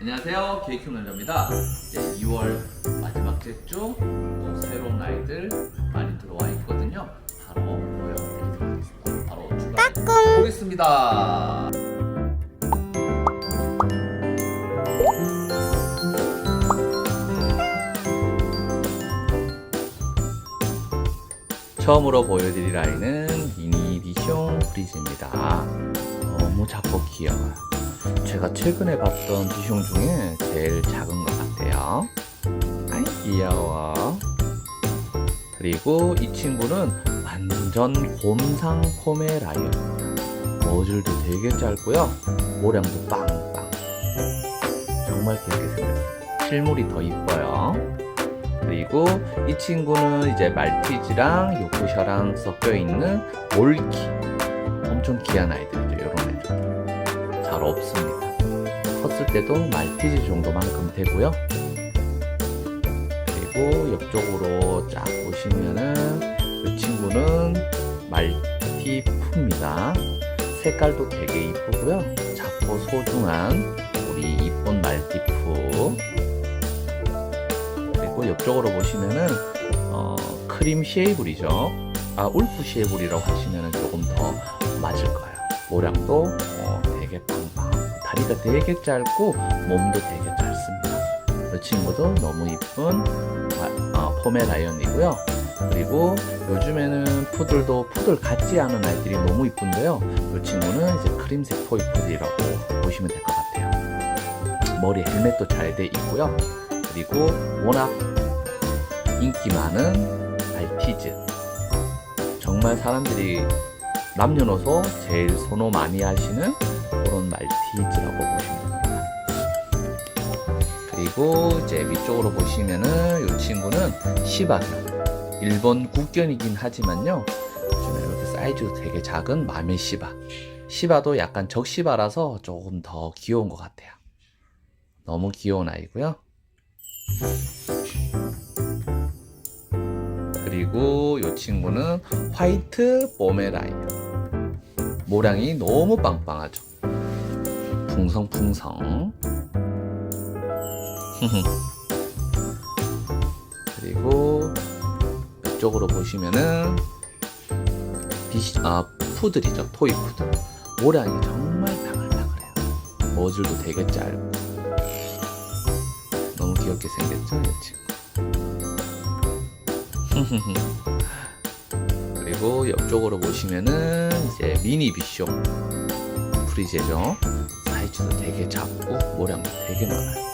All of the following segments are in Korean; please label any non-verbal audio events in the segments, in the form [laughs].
안녕하세요. 케이큐 남자입니다. 이제 2월 마지막 주중 또 새로운 아이들 많이 들어와 있거든요. 바로 보여드리도록 하겠습니다. 바로 출발해 보겠습니다. 처음으로 보여드릴 아이는 미니 비숑 브리즈입니다. 너무 작고 귀여워요. 제가 최근에 봤던 비숑 중에 제일 작은 것 같아요. 아이 귀여워. 그리고 이 친구는 완전 곰상 포메라이언입니다. 머줄도 되게 짧고요. 모량도 빵빵. 정말 귀엽게 생겼어요. 실물이 더 이뻐요. 그리고 이 친구는 이제 말티즈랑 요크셔랑 섞여 있는 몰키. 엄청 귀한 애들. 잘 없습니다. 컸을 때도 말티즈 정도만큼 되고요. 그리고 옆쪽으로 쫙 보시면은 이 친구는 말티푸입니다. 색깔도 되게 이쁘고요. 작고 소중한 우리 이쁜 말티푸. 그리고 옆쪽으로 보시면은 어, 크림 쉐이블이죠. 아 울프 쉐이블이라고 하시면은 조금 더 맞을 거예요. 모량도 어, 되게 빵빵. 다리가 되게 짧고 몸도 되게 짧습니다. 이 친구도 너무 이쁜 아, 어, 포메라이언이고요. 그리고 요즘에는 푸들도 푸들 같지 않은 아이들이 너무 이쁜데요. 이 친구는 이제 크림색 토이 푸들이라고 보시면 될 것 같아요. 머리 헬멧도 잘 돼 있고요. 그리고 워낙 인기 많은 말티즈. 정말 사람들이 남녀노소 제일 선호 많이 하시는 그런 말티즈라고 보시면 됩니다. 그리고 이제 위쪽으로 보시면은 이 친구는 시바견. 일본 국견이긴 하지만요. 요즘에 이렇게 사이즈도 되게 작은 마메 시바. 시바도 약간 적시바라서 조금 더 귀여운 것 같아요. 너무 귀여운 아이고요. 그리고 이 친구는 화이트 포메라이언. 모량이 너무 빵빵하죠. 풍성풍성. [laughs] 그리고 이쪽으로 보시면은 비시, 아, 푸들이죠. 토이 푸들. 모량이 정말 바글바글해요. 머줄도 되게 짧고. 너무 귀엽게 생겼죠, 이 친구. [laughs] 그리고 옆쪽으로 보시면은 이제 미니 비쇼 프리제죠. 사이즈도 되게 작고 모량도 되게 많아요.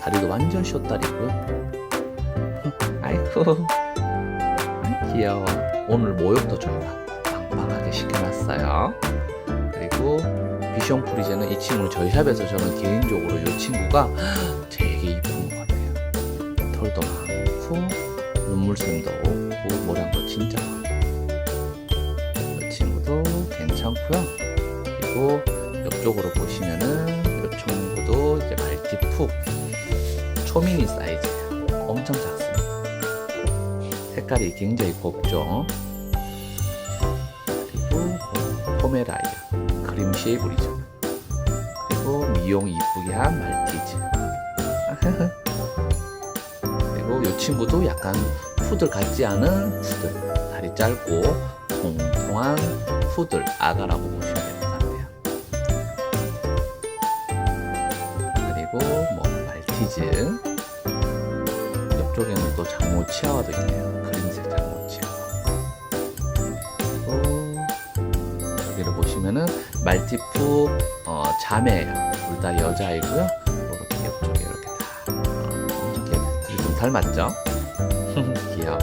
다리도 완전 숏다리고요. [laughs] 아이고, 아이, 귀여워. 오늘 모욕도 저희가 빵빵하게 시켜놨어요. 그리고 비숑 프리제는 이 친구 저희 샵에서 저는 개인적으로 이 친구가 [gasps] 되게 이쁜 것 같아요. 털도 많고 눈물샘도 없고 모량도 진짜 많고 이 친구도 괜찮고요. 그리고 옆쪽으로 보시면은 이 친구도 이제 말티푸 초미니 사이즈예요. 엄청 작습니다. 색깔이 굉장히 곱죠. 그리고 포메라이어 크림 쉐이블이죠. 그리고 미용 이쁘게 한 말티즈. [laughs] 그리고 이 친구도 약간 푸들 같지 않은 푸들. 다리 짧고 통통한 푸들 아가라고 보시면 같 말티즈. 옆쪽에는 또 장모 치아와도 있네요. 그림색 장모 치아와. 그리고 여기를 보시면은 말티푸 어, 자매예요. 둘 다 여자이고요. 이렇게 옆쪽에 이렇게 다 어, 엄청 둘이 좀 닮았죠? [laughs] 귀여워.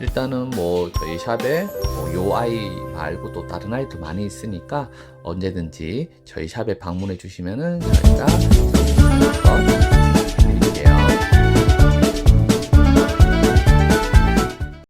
일단은 뭐 저희 샵에 뭐요 아이 말고 또 다른 아이도 많이 있으니까 언제든지 저희 샵에 방문해 주시면은 저희가 어, Yeah.